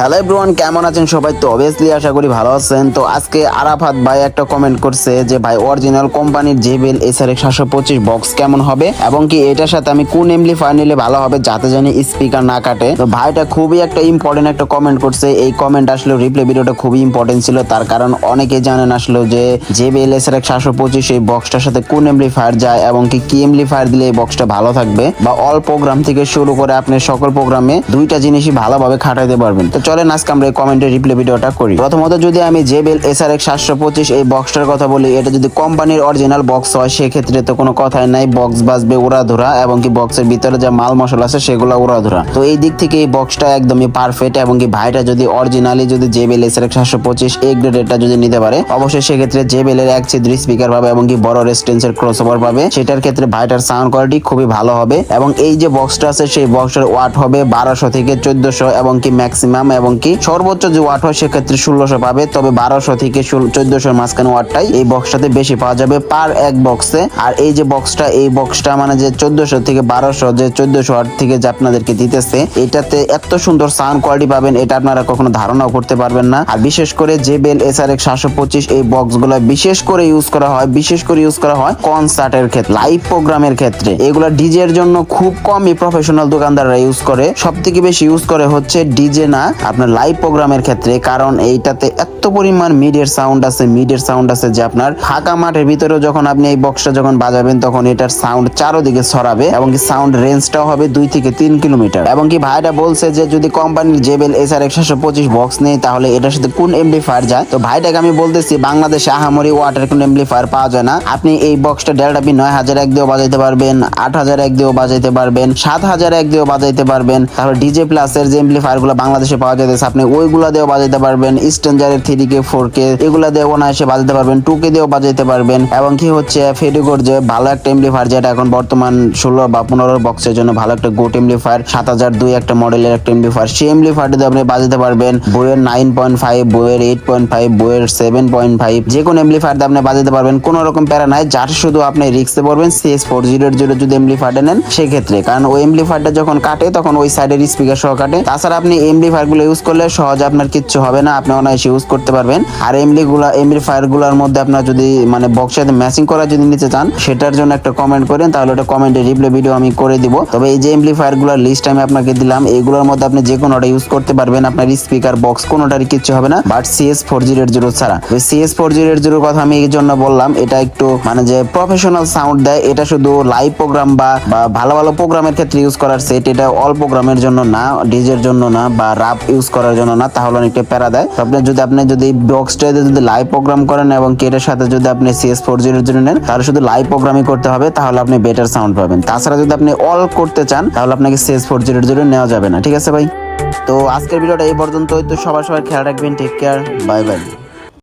Hello everyone কেমন আছেন সবাই? তো অবভিয়াসলি আশা করি ভালো আছেন। তো আজকে আরাফাত ভাই একটা কমেন্ট করছে যে, ভাই অরিজিনাল কোম্পানির জেবেল এসআর সাতশো পঁচিশ বক্স কেমন হবে? এবং কি এটার সাথে আমি কোন এমলি নিলে ভালো হবে, যাতে জানি স্পিকার না কাটে? তো ভাইটা খুবই একটা ইম্পর্টেন্ট একটা কমেন্ট করছে। এই কমেন্ট আসলে রিপ্লে ভিডিওটা খুবই ইম্পর্টেন্ট ছিল। তার কারণ অনেকে জানেন আসলো যে জেবেল এসআর সাতশো পঁচিশ এই বক্সটার সাথে কোন এমলি ফায়ার যায় এবং কি কি এমলি ফায়ার দিলে এই বক্সটা ভালো থাকবে? বা অল প্রোগ্রাম থেকে শুরু করে আপনি সকল প্রোগ্রামে দুইটা জিনিসই ভালোভাবে খাটাইতে পারবেন। তো চলেন, আজকে আমরা এই রিপ্লে ভিডিওটা করি। প্রথমত যদি আমি জেবেল এসআর এক্স সাতশো পঁচিশ এই বক্সটার কথা বলি, এটা যদি কোম্পানির অরিজিনাল বক্স হয়, সেক্ষেত্রে তো কোনো কথাই নাই। বক্স বাজবে উড়াধুরা, এবং কি বক্সের ভিতরে যা মাল মশলা আছে, সেগুলো উড়াধুরা। তো এই দিক থেকে এই বক্সটা একদমই পারফেক্ট এবং কি ভাইটা যদি অরিজিনালি যদি জেবেল এসআর এক্স সাতশো পঁচিশ এই গ্রেডেরটা যদি নিতে পারে, অবশ্যই সেক্ষেত্রে জেবেলের এক ছিদ্র স্পিকার পাবে, এবং কি বড় রেস্টেন্সের ক্রস ওভার পাবে। সেটার ক্ষেত্রে ভাইটার সাউন্ড কোয়ালিটি খুবই ভালো হবে, এবং এই যে বক্সটা আছে, সেই বক্সের ওয়াট হবে বারোশো থেকে চোদ্দশো, এবং কি ম্যাক্সিমাম এবং কি সর্বোচ্চ যে ওয়াট হয় সেক্ষেত্রে ষোলোশো পাবে, তবে বারোশো থেকে চোদ্দশোর মাঝখানে ওয়াটটাই এই বক্সটাতে বেশি পাওয়া যাবে পার এক বক্সে আর এই যে বক্সটা এই বক্সটা মানে যে চোদ্দশো থেকে বারোশো, যে চোদ্দশো ওয়াট থেকে যে আপনাদেরকে দিতেছে, এটাতে এত সুন্দর সাউন্ড কোয়ালিটি পাবেন, এটা আপনারা কখনো ধারণাও করতে পারবেন না। আর বিশেষ করে যে বেল এস আর এক্স সাতশো পঁচিশ এই বক্সগুলো বিশেষ করে ইউজ করা হয়, বিশেষ করে ইউজ করা হয় কনসার্টের ক্ষেত্রে লাইভ প্রোগ্রামের ক্ষেত্রে। এগুলা ডিজে এর জন্য খুব কমই প্রফেশনাল দোকানদাররা ইউজ করে। সব থেকে বেশি ইউজ করে হচ্ছে ডিজে না আপনার লাইভ প্রোগ্রামের ক্ষেত্রে, কারণ এইটাতে এত পরিমাণ মিডের সাউন্ড আছে মিডের সাউন্ড আছে যে আপনার ফাঁকা মাঠের ভিতরেও যখন আপনি এই বক্সটা যখন বাজাবেন, তখন এটার সাউন্ড চারোদিকে ছড়াবে এবং কি সাউন্ড রেঞ্জটাও হবে দুই থেকে তিন কিলোমিটার। এবং কি ভাইটা বলছে যে, যদি কোম্পানির জেবেল এস আর একশো পঁচিশ বক্স নেই তাহলে এটার সাথে কোন এমপ্লিফায়ার যায়? তো ভাইটাকে আমি বলতেছি, বাংলাদেশে আহামরি ওয়াটার কোন এমপ্লিফায়ার পাওয়া যায় না। আপনি এই বক্সটা ডেল্টা পি নয় হাজার এক দিয়েও বাজাইতে পারবেন, আট হাজার এক দিয়েও বাজাইতে পারবেন, সাত হাজার এক দিয়েও বাজাইতে পারবেন। তারপর ডিজে প্লাসের যে এমপ্লিফায়ারগুলো বাংলাদেশে পাওয়া যাইতেছে আপনি ওইগুলা দিয়েও বাজাইতে পারবেন। স্টেঞ্জারের থ্রি কে, ফোর কে, এগুলা দিয়ে অনায়াসে বাজাইতে পারবেন। টু কে দিয়েও বাজাইতে পারবেন। এবং কি হচ্ছে ফেডিগোর যে ভালো একটা এমপ্লিফায়ার যেটা এখন বর্তমান ষোলো বা পনেরো বক্সের জন্য ভালো একটা গোট এমপ্লিফায়ার সাত হাজার দুই একটা মডেলের একটা এমপ্লিফায়ার সেই এমপ্লিফায়ার দিয়ে আপনি বাজাতে পারবেন। বইয়ের নাইন পয়েন্ট ফাইভ বইয়ের এইট পয়েন্ট ফাইভ বইয়ের সেভেন পয়েন্ট ফাইভ যে কোনো এমপ্লিফায়ার দিয়ে আপনি বাজাতে পারবেন। কোনো রকম প্যারা নাই, যার শুধু আপনি রিক্সে পড়বেন সিএস ফোর জিরোর জিরো যদি এমপ্লিফায়ারটা নেন, সেক্ষেত্রে। কারণ ওই এমপ্লিফায়ারটা যখন কাটে, তখন ওই সাইডের স্পিকার সহ কাটে। তাছাড়া আপনি এমপ্লিফায়ার গুলো ইউজ করলে সহজে আপনার কিচ্ছু হবে না, আপনি অনায়াসে ইউজ করতে পারবেন। আর এমডি গুলা এমপ্লিফায়ারগুলার মধ্যে আপনার যদি মানে বক্সের ম্যাচিং করা যদি নিতে চান, সেটার জন্য একটা কমেন্ট করেন, তাহলে ওটা কমেন্টে রিপ্লে ভিডিও আমি করে দিব। তবে এই যে এমপ্লিফায়ারগুলার লিস্ট আমি আপনাকে দিলাম এইগুলোর মধ্যে আপনি যে কোনোটা ইউজ করতে পারবেন, আপনার স্পিকার বক্স কোনোটারই কিচ্ছু হবে না but CS four zero zero ছাড়া। সিএস ফোর জিরো জিরোর কথা আমি এই জন্য বললাম, এটা একটু মানে যে প্রফেশনাল সাউন্ড দেয়, এটা শুধু লাইভ প্রোগ্রাম বা ভালো ভালো প্রোগ্রামের ক্ষেত্রে ইউজ করার সেট এটা অল প্রোগ্রামের জন্য না ডিজের জন্য না, বা রাপ ইউজ করার জন্য না, তাহলে অনেকটা প্যারা দেয়। আপনি যদি আপনি যদি বক্সটাতে যদি লাইভ প্রোগ্রাম করেন এবং কেটের সাথে যদি আপনি সিএস ফোর জিরোর জন্য নেন, তাহলে শুধু লাইভ প্রোগ্রামই করতে হবে, তাহলে আপনি বেটার সাউন্ড পাবেন। তাছাড়া যদি আপনি অল করতে চান, তাহলে আপনাকে সিএস ফোর জিরোর জন্য নেওয়া যাবে না, ঠিক আছে ভাই? তো আজকের ভিডিওটা এই পর্যন্তই, তো সবার সবার খেয়াল রাখবেন টেক কেয়ার বাই বাই